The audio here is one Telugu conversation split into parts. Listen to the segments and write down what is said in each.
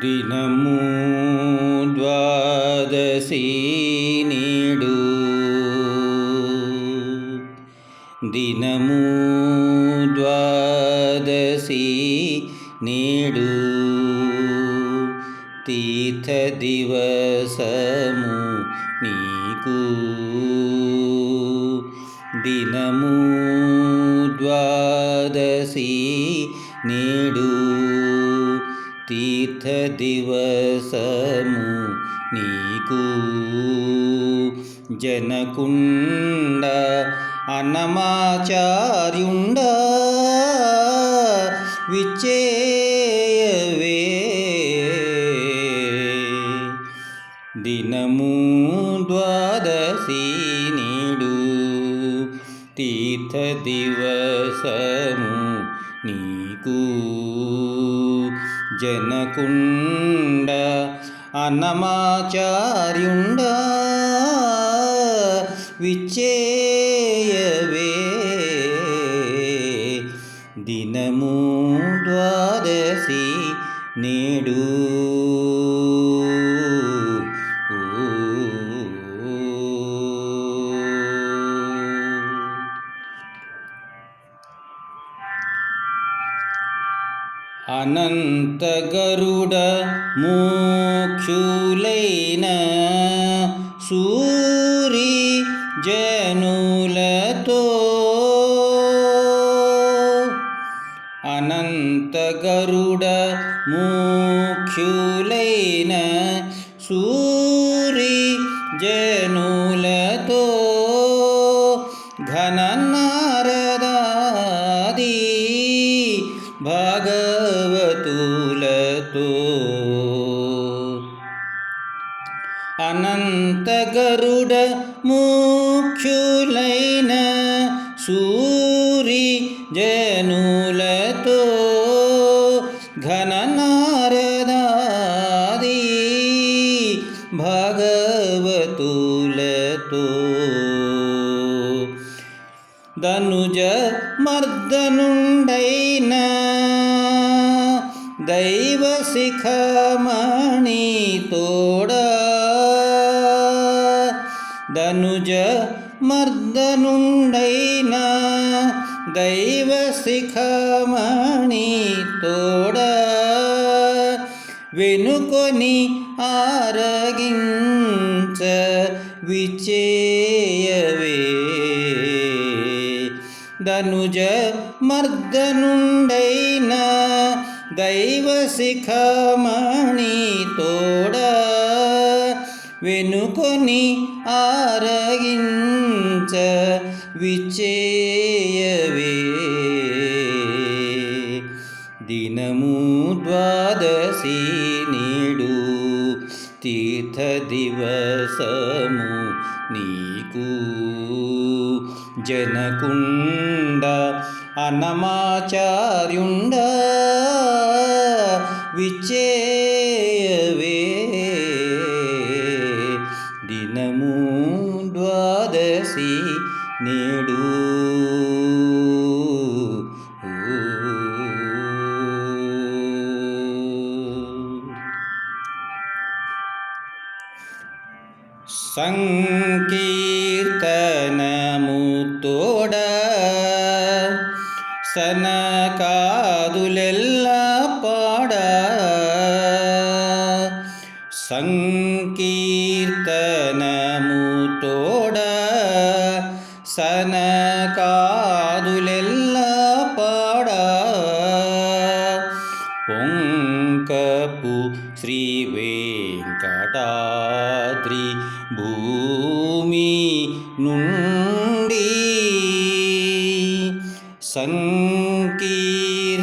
దినము ద్వాదశి నీడు. దినము ద్వాదశి నీడు. తీర్థ దివసము నీకు. దినము ద్వాదశి నీడు. తీర్థ దివసము నీకు. జనకుండ అనమాచార్యుండ విచేయవే దినము ద్వాదశి నీడు తీర్థ దివసము నీకు. జనకుండ అన్నమాచార్యుండ విచ్చేయవే. దినము ద్వాదశి నేడు అనంతగరుడ మోక్షులైన సూరి జనులతో అనంతగరుడ మోక్షులైన సూరి జనులతో భాగవతులతో అనంతగరుడ ముఖ్యులైన సూరి జనులతో ఘననారదాది భగవతులతో. ధనుజ మర్దనుండైనా దైవ శిఖమణి తోడ ధనుజ మర్దనుండైన దైవ శిఖమణి తోడ వెనుకొని ఆరగించ విచేయవే ధనుజ మర్దనుండైనా దైవ శిఖమణి తోడ వెనుకొని ఆరగించ విచేయవే దినము ద్వాదశి నీడు తీర్థ దివసము నీకు. జనకుండ అనమాచార్యుండా ಸಂಕೀರ್ತನಮುತ್ತೋಡ ಸನಕಾದುಲೆಲ್ಲ ಪಾಡ. ಸಂಕೀರ್ತನಮುತ್ತೋಡ ಸನ వెంకటాద్రి భూమి నుండి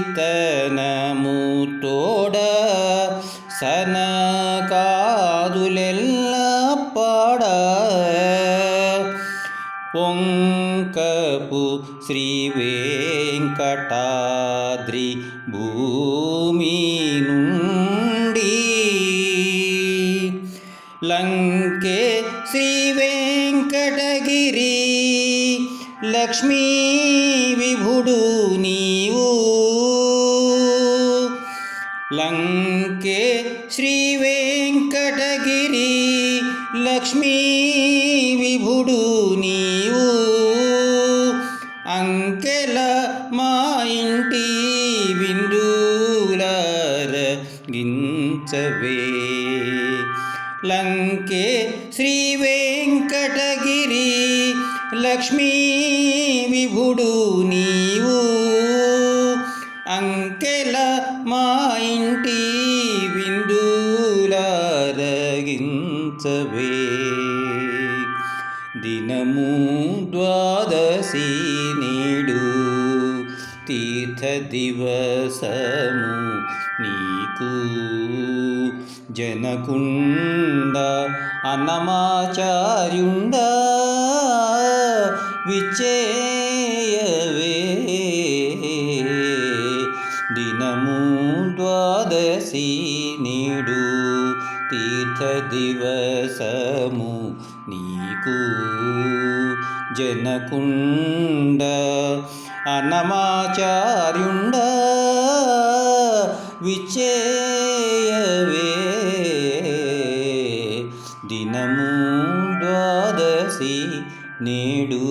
సంకీర్తనము తోడ సనకాదులెల్ల పాడ పొంకపు శ్రీ వెంకటాద్రి భూమి నుండి విభుడు నీవు. లంకే శ్రీ వెంకటగిరి లక్ష్మీ విభుడు నీవు. అంకెల మా ఇంటి విందులార గించవే. లంకే శ్రీ వెంకటగిరి లక్ష్మీ విభుడు నీ విందులారగించవే దినము ద్వాదశి నేడు తీర్థ దివసము నీకు. జనకుండ అన్నమాచార్యుండ విచేయవే దినము ద్వాదశి నేడు తీర్థ దివసము నీకు. జనకుండ అనమాచార్యుండ విచేయవే దినము ద్వాదశి నేడు